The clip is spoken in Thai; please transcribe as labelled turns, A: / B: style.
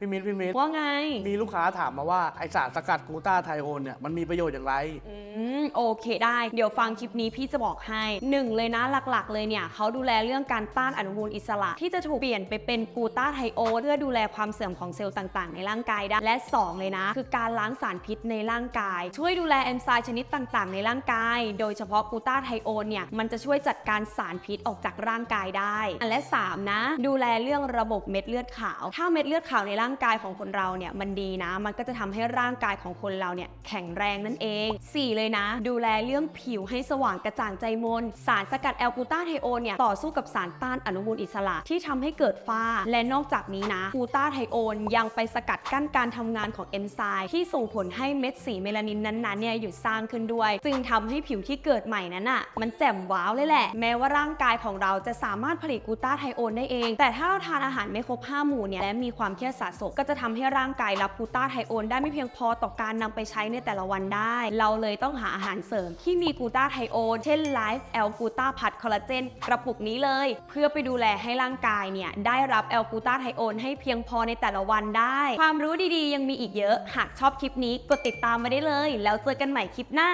A: พี่มิ้นพี่มิ้น
B: ว่าไง
A: มีลูกค้าถามมาว่า ไอสารสกัดกลูตาไทโอนเนี่ยมันมีประโยชน์อย่างไร
B: อืมโอเคได้ เดี๋ยวฟังคลิปนี้พี่จะบอกให้หนึ่งเลยนะหลักๆ เลยเนี่ยเขาดูแลเรื่องการต้านอนุมูลอิสระ ที่จะถูกเปลี่ยนไปเป็นกลูตาไทโอนเพื่อดูแลความเสื่อมของเซลล์ต่างๆ ในร่างกายได้ และ 2 เลยนะ คือการล้างสารพิษในร่างกาย ช่วยดูแลเอนไซม์ชนิดต่างๆ ในร่างกาย โดยเฉพาะกลูตาไทโอนเนี่ยมันจะช่วยจัดการสารพิษออกจากร่างกายได้ อันและสามนะ ดูแลเรื่องระบบเม็ดเลือดขาว ถ้าเม็ดเลือดขาวในร่างางกายของคนเราเนี่ยมันดีนะ มันก็จะทำให้ร่างกายของคนเราเนี่ยแข็งแรงนั่นเอง 4 เลยนะ ดูแลเรื่องผิวให้สว่างกระจ่างใจมน สารสกัดแอลกูตาไทโอนเนี่ยต่อสู้กับสารต้านอนุมูลอิสระที่ทำให้เกิดฝ้า และนอกจากนี้นะกูตาไทโอนยังไปสกัดกั้นการทำงานของเอนไซม์ที่ส่งผลให้เม็ดสีเมลานินนั้นๆเนี่ยหยุดสร้างขึ้นด้วย จึงทำให้ผิวที่เกิดใหม่นั้นอะมันแจ่มว้าวเลยแหละ แม้ว่าร่างกายของเราจะสามารถผลิตกูตาไทโอนได้เอง แต่ถ้าเราทานอาหารไม่ครบ5หมู่เนี่ยและมีความเครียดสะสมก็จะทำให้ร่างกายรับกลูตาไทโอนได้ไม่เพียงพอต่อการนำไปใช้ในแต่ละวันได้ เราเลยต้องหาอาหารเสริมที่มีกลูตาไทโอนเช่นไลฟ์แอลกูตาพัดคอลลาเจนกระปุกนี้เลย เพื่อไปดูแลให้ร่างกายเนี่ยได้รับแอลกูตาไทโอนให้เพียงพอในแต่ละวันได้ ความรู้ดีๆ ยังมีอีกเยอะ หากชอบคลิปนี้กดติดตามมาได้เลย แล้วเจอกันใหม่คลิปหน้า